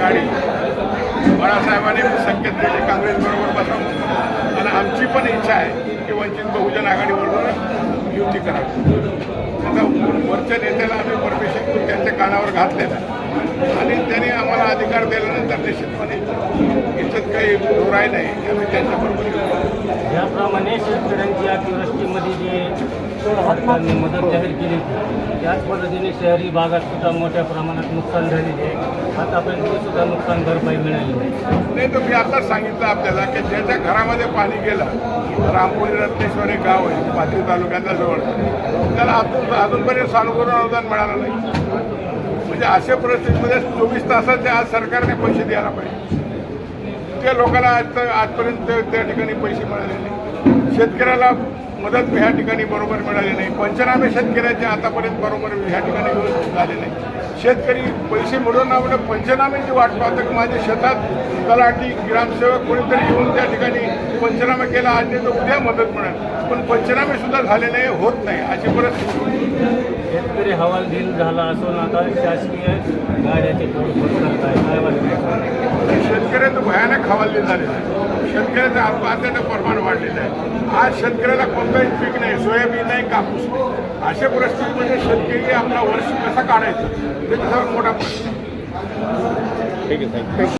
आघाडी. बाळासाहेबांनी संकेत दिले काँग्रेसबरोबर बसावं. आणि आमची पण इच्छा आहे की वंचित बहुजन आघाडीबरोबर युती करावी. आता वरच्या नेत्याला आम्ही परमिशन करून त्यांच्या कानावर घातलेलं आणि त्यांनी आम्हाला अधिकार दिल्यानंतर निश्चितपणे इथं काही दोराय नाही आम्ही त्यांच्याबरोबर ज्याप्रमाणे शेतकऱ्यांची अतिवृष्टीमध्ये जे सरकारने मदत जाहीर केली होती त्याच पद्धतीने शहरी भागात सुद्धा मोठ्या प्रमाणात नुकसान झालेले आहे. आतापर्यंत सुद्धा नुकसान भरपाई मिळाली नाही. तर मी आताच सांगितलं आपल्याला की ज्याच्या घरामध्ये पाणी गेलं रामपुरी रत्नेश्वर हे गाव आहे पाथरी तालुक्याच्या जवळ त्याला अजून अजूनपर्यंत सानुकूल अनुदान मिळालं नाही. म्हणजे अशा परिस्थितीमध्ये चोवीस तासाचे आज सरकारने पैसे द्यायला पाहिजे. त्या लोकांना आज आजपर्यंत त्या- ठिकाणी पैसे मिळाले नाही. शेतकऱ्याला मदत ह्या ठिकाणी बरोबर मिळाली नाही. पंचनामे शेतकऱ्याचे आतापर्यंत बरोबर ह्या ठिकाणी व्यवस्थित झाले नाही. शेतकरी पैसे मिळून आपलं पंचनाम्याची वाट पाहतो की माझ्या शेतात तलाठी ग्रामसेवक कोणीतरी येऊन त्या ठिकाणी पंचनामा केला आज नाही तर उद्या मदत मिळेल. पण पंचनामे सुद्धा झाले नाही होत नाही अशी परिस्थिती शेतकरी हवालदिल झाला असून आता शासकीय गाड्याचे भयानक हवालदिल झालेलं आहे शेतकऱ्याचं आत्महत्याचं प्रमाण वाढलेलं आहे. आज शेतकऱ्याला कोणताही पीक नाही सोयाबीन नाही कापूस नाही. अशा परिस्थितीमध्ये शेतकरी आपला वर्ष कसा काढायचा? त्याचा मोठा प्रश्न ठीक आहे थँक्यू